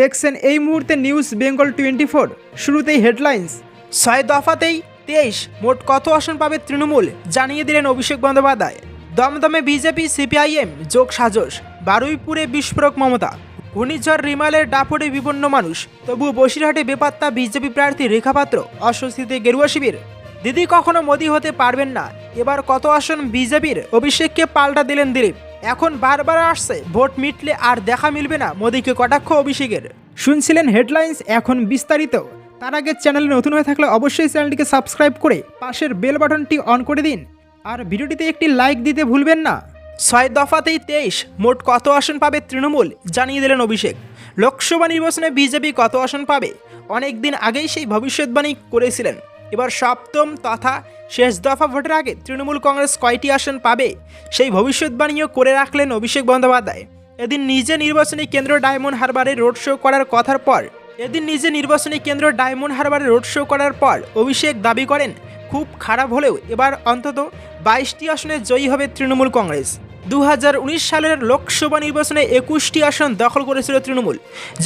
দেখছেন এই মুহূর্তে নিউজ বেঙ্গল টোয়েন্টি ফোর শুরুতেই হেডলাইন্স ছয় দফাতেই তেইশ, মোট কত আসন পাবে তৃণমূল, জানিয়ে দিলেন অভিষেক বন্দ্যোপাধ্যায়। দমদমে বিজেপি, সিপিআইএম, যোগ সাজস বারুইপুরে বিস্ফোরক মমতা। ঘূর্ণিঝড় রিমালের ডাপড়ে বিপন্ন মানুষ তবুও বসিরহাটে বেপাত্তা বিজেপি প্রার্থী রেখাপাত্র অস্বস্তিতে গেরুয়া শিবির। দিদি কখনো মোদি হতে পারবেন না, এবার কত আসন বিজেপির? অভিষেককে পাল্টা দিলেন দিলীপ। এখন বারবার আসছে, ভোট মিটলে আর দেখা মিলবে না মোদীকে কটাক্ষ অভিষেকের। শুনছিলেন হেডলাইন্স, এখন বিস্তারিত। তার আগে চ্যানেলে নতুন হয়ে থাকলে অবশ্যই চ্যানেলটিকে সাবস্ক্রাইব করে পাশের বেল বাটনটি অন করে দিন। আর ভিডিওটিতে একটি লাইক দিতে ভুলবেন না। ছয় দফাতেই তেইশ, মোট কত আসন পাবে তৃণমূল, জানিয়ে দিলেন অভিষেক। লোকসভা নির্বাচনে বিজেপি কত আসন পাবে? অনেক দিন আগেই সেই ভবিষ্যৎবাণী করেছিলেন। এবার সপ্তম তথা শেষ দফা ভোটের আগে তৃণমূল কংগ্রেস কয়টি আসন পাবে, সেই ভবিষ্যৎবাণীও করে রাখলেন অভিষেক বন্দ্যোপাধ্যায়। এদিন নিজে নির্বাচনী কেন্দ্র ডায়মন্ড হারবারে রোড শো করার কথার পর, এদিন নিজে নির্বাচনী কেন্দ্র ডায়মন্ড হারবারে রোড শো করার পর অভিষেক দাবি করেন, খুব খারাপ হলেও এবার অন্তত বাইশটি আসনে জয়ী হবে তৃণমূল কংগ্রেস। দু হাজার উনিশ সালের লোকসভা নির্বাচনে একুশটি আসন দখল করেছিল তৃণমূল।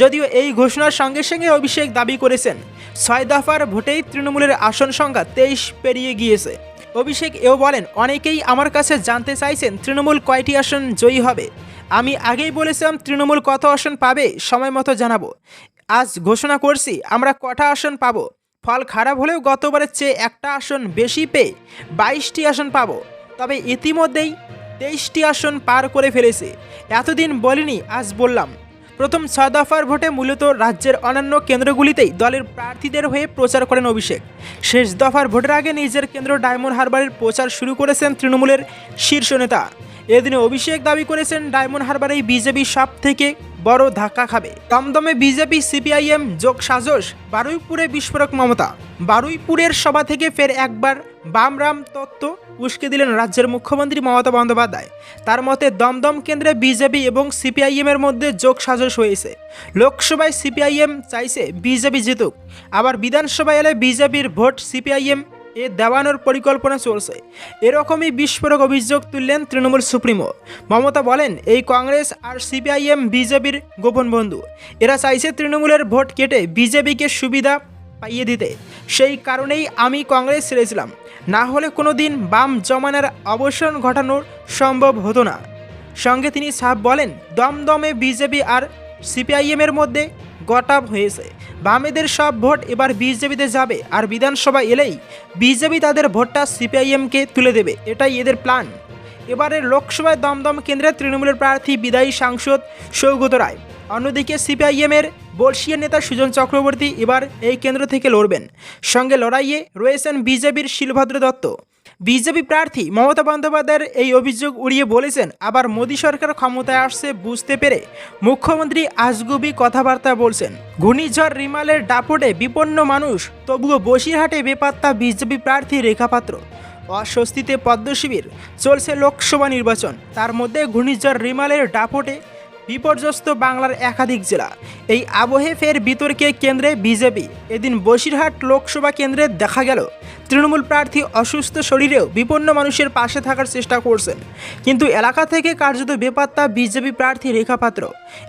যদিও এই ঘোষণার সঙ্গে সঙ্গে অভিষেক দাবি করেছেন, ছয় দফার ভোটেই তৃণমূলের আসন সংখ্যা তেইশ পেরিয়ে গিয়েছে। অভিষেক এও বলেন, অনেকেই আমার কাছে জানতে চাইছেন তৃণমূল কয়টি আসন জয়ী হবে। আমি আগেই বলেছিলাম তৃণমূল কত আসন পাবে, সময় মতো জানাব। আজ ঘোষণা করছি, আমরা কটা আসন পাবো। ফল খারাপ হলেও গতবারের চেয়ে একটা আসন বেশি পেয়ে বাইশটি আসন পাবো। তবে ইতিমধ্যেই তেইশটি আসন পার করে ফেলেছে। এতদিন বলিনি, আজ বললাম। প্রথম ছয় দফার ভোটে মূলত রাজ্যের অন্যান্য কেন্দ্রগুলিতেই দলের প্রার্থীদের হয়ে প্রচার করেন অভিষেক। শেষ দফার ভোটের আগে নিজের কেন্দ্র ডায়মন্ড হারবারের প্রচার শুরু করেছেন তৃণমূলের শীর্ষ নেতা। এদিনে অভিষেক দাবি করেছেন, ডায়মন্ড হারবারেই বিজেপি সব থেকে বড় ধাক্কা খাবে। দমদমে বিজেপি, সিপিআইএম, যোগ সাজস বারুইপুরে বিস্ফোরক মমতা। বারুইপুরের সভা থেকে ফের একবার বামরাম তত্ত্ব উস্কে দিলেন রাজ্যের মুখ্যমন্ত্রী মমতা বন্দ্যোপাধ্যায়। তার মতে দমদম কেন্দ্রে বিজেপি এবং সিপিআইএমের মধ্যে যোগ সাজস হয়েছে। লোকসভায় সিপিআইএম চাইছে বিজেপি জিতুক। আবার বিধানসভায় এলে বিজেপির ভোট সিপিআইএম এ দেওয়ানোর পরিকল্পনা চলছে। এরকমই বিস্ফোরক অভিযোগ তুললেন তৃণমূল সুপ্রিমো। মমতা বলেন, এই কংগ্রেস আর সিপিআইএম বিজেপির গোপন বন্ধু। এরা চাইছে তৃণমূলের ভোট কেটে বিজেপিকে সুবিধা পাইয়ে দিতে। সেই কারণেই আমি কংগ্রেস ছেড়েছিলাম। না হলে কোনো দিন বাম জমানার অবসান ঘটানো সম্ভব হতো না। সঙ্গে তিনি সাফ বলেন, দমদমে বিজেপি আর সিপিআইএমের মধ্যে গটাপ হয়েছে। বামেদের সব ভোট এবার বিজেপিতে যাবে আর বিধানসভা এলেই বিজেপি তাদের ভোটটা সিপিআইএমকে তুলে দেবে। এটাই এদের প্ল্যান। এবারের লোকসভায় দমদম কেন্দ্রে তৃণমূলের প্রার্থী বিদায়ী সাংসদ সৌগত রায়। অন্যদিকে সিপিআইএমের বর্ষীয় নেতা সুজন চক্রবর্তী এবার এই কেন্দ্র থেকে লড়বেন। সঙ্গে লড়াইয়ে রয়েছেন বিজেপির শিলভদ্র দত্ত। বিজেপি প্রার্থী মমতা বন্দ্যোপাধ্যায়ের এই অভিযোগ উড়িয়ে বলেছেন, আবার মোদী সরকার ক্ষমতায় আসছে বুঝতে পেরে মুখ্যমন্ত্রী আজগুবি কথাবার্তা বলছেন। ঘূর্ণিঝড় রিমালের দাপটে বিপন্ন মানুষ, তবুও বসিরহাটে বেপাত্তা বিজেপি প্রার্থী রেখাপাত্র অস্বস্তিতে পদ্মশিবির, চলছে লোকসভা নির্বাচন। তার মধ্যে ঘূর্ণিঝড় রিমালের দাপটে বিপর্যস্ত বাংলার একাধিক জেলা। এই আবহে ফের বিতর্কে কেন্দ্রে বিজেপি। এদিন বসিরহাট লোকসভা কেন্দ্রে দেখা গেল, তৃণমূল প্রার্থী অসুস্থ শরীরেও বিপন্ন মানুষের পাশে থাকার চেষ্টা করছেন। কিন্তু এলাকা থেকে কার্যত বেপাত্তা বিজেপি প্রার্থী রেখাপাত্র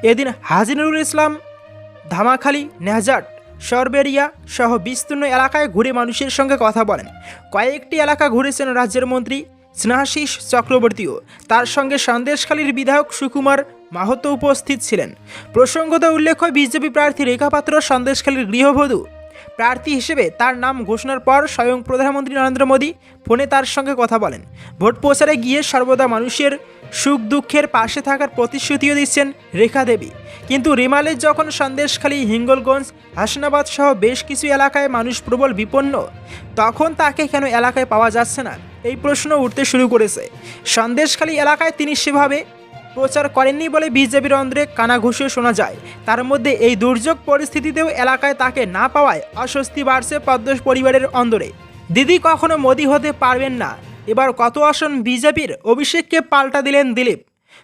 এদিন হাজিনুরুল ইসলাম, ধামাখালি, নেহজাট, সরবেরিয়া সহ বিস্তীর্ণ এলাকায় ঘুরে মানুষের সঙ্গে কথা বলেন। কয়েকটি এলাকা ঘুরেছেন রাজ্যের মন্ত্রী স্নেহাশিস চক্রবর্তীও। তার সঙ্গে সন্দেশখালীর বিধায়ক সুকুমার মাহাতো উপস্থিত ছিলেন। প্রসঙ্গত উল্লেখ্য বিজেপি প্রার্থী রেখাপাত্র সন্দেশখালীর গৃহবধূ। প্রার্থী হিসেবে তার নাম ঘোষণার পর স্বয়ং প্রধানমন্ত্রী নরেন্দ্র মোদী ফোনে তার সঙ্গে কথা বলেন। ভোট প্রচারে গিয়ে সর্বদা মানুষের সুখ দুঃখের পাশে থাকার প্রতিশ্রুতিও দিচ্ছেন রেখা দেবী। কিন্তু রিমালের যখন সন্দেশখালী, হিঙ্গলগঞ্জ, হাসনাবাদ সহ বেশ কিছু এলাকায় মানুষ প্রবল বিপন্ন, তখন তাকে কেন এলাকায় পাওয়া যাচ্ছে না? এই প্রশ্ন উঠতে শুরু করেছে। সন্দেশখালী এলাকায় তিনি সেভাবে প্রচার করেননি বলে বিজেপির অন্ধ্রে কানাঘুষিও শোনা যায়। তার মধ্যে এই দুর্যোগ পরিস্থিতিতেও এলাকায় তাকে না পাওয়ায় অস্বস্তি বাড়ছে পদ্ম পরিবারের অন্দরে। দিদি কখনো মোদি হতে পারবেন না। এবার কত আসন বিজেপির অভিষেককে পাল্টা দিলেন দিলীপ।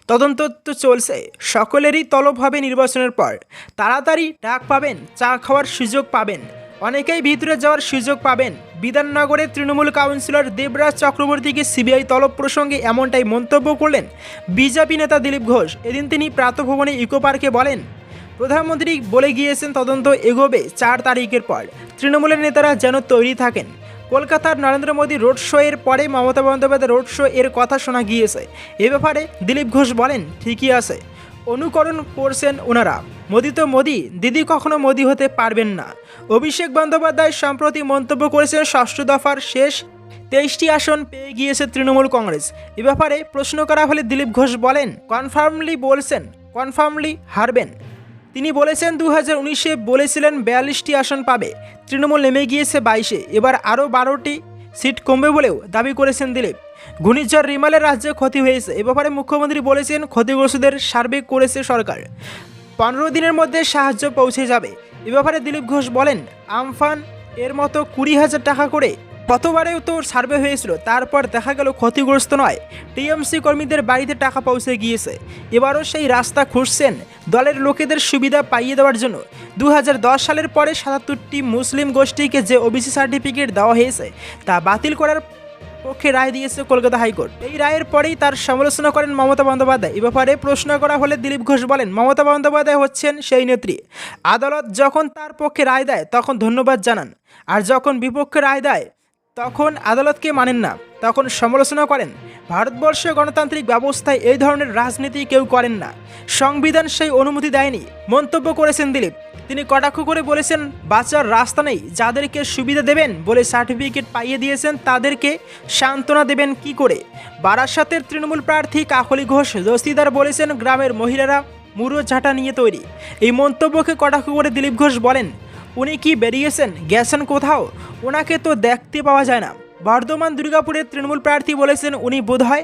তদন্ত তো চলছে। সকলেরই তলব হবে নির্বাচনের পর। তাড়াতাড়ি ডাক পাবেন, চা খাওয়ার সুযোগ পাবেন। অনেকেই ভিতরে যাওয়ার সুযোগ পাবেন। বিধাননগরে তৃণমূল কাউন্সিলর দেবরাজ চক্রবর্তীকে সিবিআই তলব প্রসঙ্গে এমনটাই মন্তব্য করলেন বিজেপি নেতা দিলীপ ঘোষ। এদিন তিনি প্রাতভবনে ইকো পার্কে বলেন, প্রধানমন্ত্রী বলে গিয়েছেন তদন্ত এগোবে চার তারিখের পর। তৃণমূলের নেতারা যেন তৈরি থাকেন। কলকাতার নরেন্দ্র মোদী রোড শো এর পরে মমতা বন্দ্যোপাধ্যায় রোড শো এর কথা শোনা গিয়েছে। এ ব্যাপারে দিলীপ ঘোষ বলেন, ঠিকই আছে। অনুকরণ করছেন ওনারা। মোদি তো মোদি, দিদি কখনো মোদি হতে পারবেন না। অভিষেক বন্দ্যোপাধ্যায় সম্প্রতি মন্তব্য করেছেন ষষ্ঠ দফার শেষ তেইশটি আসন পেয়ে গিয়েছে তৃণমূল কংগ্রেস। এ ব্যাপারে প্রশ্ন করা হলে দিলীপ ঘোষ বলেন, কনফার্মলি বলছেন, কনফার্মলি হারবেন। তিনি বলেছেন দু হাজার উনিশে বলেছিলেন বিয়াল্লিশটি আসন পাবে, তৃণমূল নেমে গিয়েছে বাইশে, এবার আরও বারোটি সিট কমবে বলেও দাবি করেছেন দিলীপ। ঘূর্ণিঝড় রিমালের রাজ্যে ক্ষতি হয়েছে। এ ব্যাপারে মুখ্যমন্ত্রী বলেছেন, ক্ষতিগ্রস্তদের সার্ভে করেছে সরকার। পনেরো দিনের মধ্যে সাহায্য পৌঁছে যাবে। এ ব্যাপারে দিলীপ ঘোষ বলেন, আমফান এর মতো কুড়ি হাজার টাকা করে। গতবারেও তো সার্ভে হয়েছিল, তারপর দেখা গেল ক্ষতিগ্রস্ত নয়। টিএমসি কর্মীদের বাড়িতে টাকা পৌঁছে গিয়েছে। এবারও সেই রাস্তা খুঁজছেন দলের লোকেদের সুবিধা পাইয়ে দেওয়ার জন্য। দু হাজার দশ সালের পরে সাতাত্তরটি মুসলিম গোষ্ঠীকে যে ওবিসি সার্টিফিকেট দেওয়া হয়েছে, তা বাতিল করার পক্ষে রায় দিয়েছে কলকাতা হাইকোর্ট। এই রায়ের পরেই তার সমালোচনা করেন মমতা বন্দ্যোপাধ্যায়। এ ব্যাপারে প্রশ্ন করা হলে দিলীপ ঘোষ বলেন, মমতা বন্দ্যোপাধ্যায় হচ্ছেন সেই নেত্রী। আদালত যখন তার পক্ষে রায় দেয়, তখন ধন্যবাদ জানান। আর যখন বিপক্ষে রায় দেয়, তখন আদালতকে মানেন না। তখন সমালোচনা করেন, ভারতবর্ষে গণতান্ত্রিক ব্যবস্থায় এই ধরনের রাজনীতি কেউ করেন না। সংবিধান সেই অনুমতি দেয়নি। মন্তব্য করেছেন দিলীপ। তিনি কটাক্ষ করে বলেছেন, বাঁচার রাস্তা নেই। যাদেরকে সুবিধা দেবেন বলে সার্টিফিকেট পাইয়ে দিয়েছেন, তাদেরকে সান্ত্বনা দেবেন কি করে? বারাসাতের তৃণমূল প্রার্থী কাকলি ঘোষ দস্তিদার বলেছেন, গ্রামের মহিলারা মুড়ো ঝাঁটা নিয়ে তৈরি। এই মন্তব্যকে কটাক্ষ করে দিলীপ ঘোষ বলেন, উনি কি বেরিয়েছেন? গেছেন কোথাও? ওনাকে তো দেখতে পাওয়া যায় না। বর্ধমান দুর্গাপুরের তৃণমূল প্রার্থী বলেছেন উনি বোধহয়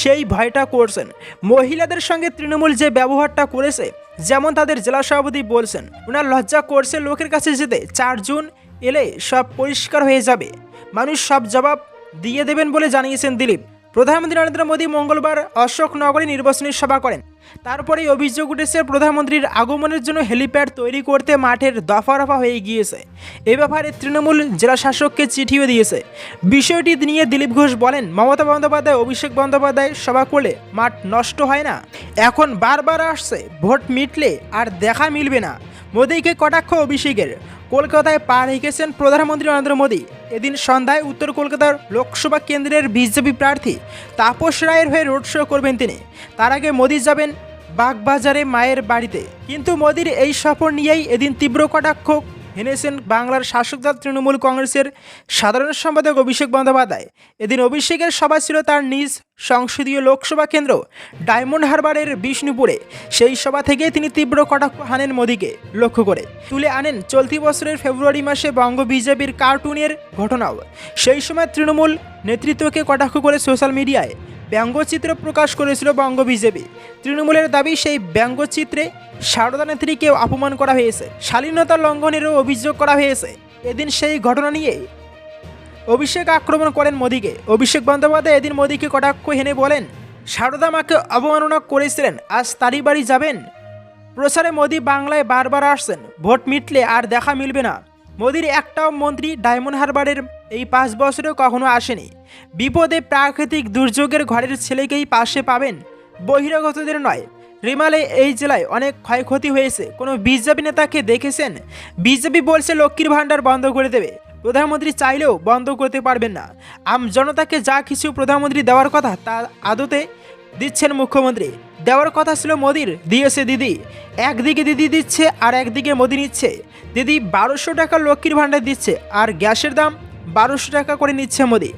সেই ভয়টা করছেন। মহিলাদের সঙ্গে তৃণমূল যে ব্যবহারটা করেছে, যেমন তাদের জেলা সভাপতি বলছেন ওনার লজ্জা করছে লোকের কাছে যেতে চারজন এলে সব পরিষ্কার হয়ে যাবে। মানুষ সব জবাব দিয়ে দেবেন বলে জানিয়েছেন দিলীপ। প্রধানমন্ত্রী নরেন্দ্র মোদী মঙ্গলবার অশোকনগরে নির্বাচনী সভা করেন। তারপরেই অভিযোগ উঠেছে প্রধানমন্ত্রীর আগমনের জন্য হেলিপ্যাড তৈরি করতে মাঠের দফা রফা হয়ে গিয়েছে। এ ব্যাপারে তৃণমূল জেলা শাসককে চিঠিও দিয়েছে। বিষয়টি নিয়ে দিলীপ ঘোষ বলেন, মমতা বন্দ্যোপাধ্যায়, অভিষেক বন্দ্যোপাধ্যায় সভা করলে মাঠ নষ্ট হয় না। এখন বারবার আসছে, ভোট মিটলে আর দেখা মিলবে না। মোদীকে কটাক্ষ অভিষেকের। কলকাতায় পা রেখেছেন প্রধানমন্ত্রী নরেন্দ্র মোদী। এদিন সন্ধ্যায় উত্তর কলকাতার লোকসভা কেন্দ্রের বিজেপি প্রার্থী তাপস রায়ের হয়ে রোড শো করবেন তিনি। তার আগে মোদী যাবেন বাগবাজারে মায়ের বাড়িতে। কিন্তু মোদীর এই সফর নিয়েই এদিন তীব্র কটাক্ষ হেনেছেন বাংলার শাসক দল তৃণমূল কংগ্রেসের সাধারণ সম্পাদক অভিষেক বন্দ্যোপাধ্যায়। এদিন অভিষেকের সভা ছিল তার নিজ সংসদীয় লোকসভা কেন্দ্র ডায়মন্ড হারবারের বিষ্ণুপুরে। সেই সভা থেকে তিনি তীব্র কটাক্ষ হানেন মোদীকে, লক্ষ্য করে। তুলে আনেন চলতি বছরের ফেব্রুয়ারি মাসে বঙ্গ বিজেপির কার্টুনের ঘটনাও। সেই সময় তৃণমূল নেতৃত্বকে কটাক্ষ করে সোশ্যাল মিডিয়ায় ব্যঙ্গচিত্র প্রকাশ করেছিল বঙ্গ বিজেপি। তৃণমূলের দাবি, সেই ব্যঙ্গচিত্রে সারদা নেত্রীকেও অপমান করা হয়েছে, শালীনতা লঙ্ঘনেরও অভিযোগ করা হয়েছে। এদিন সেই ঘটনা নিয়ে অভিষেক আক্রমণ করেন মোদীকে। অভিষেক বন্দ্যোপাধ্যায় এদিন মোদীকে কটাক্ষ হেনে বলেন, সারদা মাকে অবমাননা করেছিলেন, আজ তারই বাড়ি যাবেন? প্রচারে মোদী বাংলায় বারবার আসছেন, ভোট মিটলে আর দেখা মিলবে না। মোদির একটাও মন্ত্রী ডায়মন্ড হারবারের এই পাঁচ বছরেও কখনো আসেনি। বিপদে প্রাকৃতিক দুর্যোগের ঘরের ছেলেকেই পাশে পাবেন বহিরাগতদের নয়। রিমালে এই জেলায় অনেক ক্ষয়ক্ষতি হয়েছে। কোনো বিজেপি নেতাকে দেখেছেন? বিজেপি বলছে লক্ষ্মীর ভাণ্ডার বন্ধ করে দেবে। প্রধানমন্ত্রী চাইলেও বন্ধ করতে পারবেন না। আম জনতাকে যা কিছু প্রধানমন্ত্রী দেওয়ার কথা তা আদতে দিচ্ছেন মুখ্যমন্ত্রী। দেওয়ার কথা ছিল মোদির। দিয়েছে দিদি, একদিকে দিদি দিচ্ছে আর একদিকে মোদি নিচ্ছে। দিদি বারোশো টাকা লক্ষ্মীর ভাণ্ডার দিচ্ছে আর গ্যাসের দাম বারোশো টাকা করে নিচ্ছে মোদি।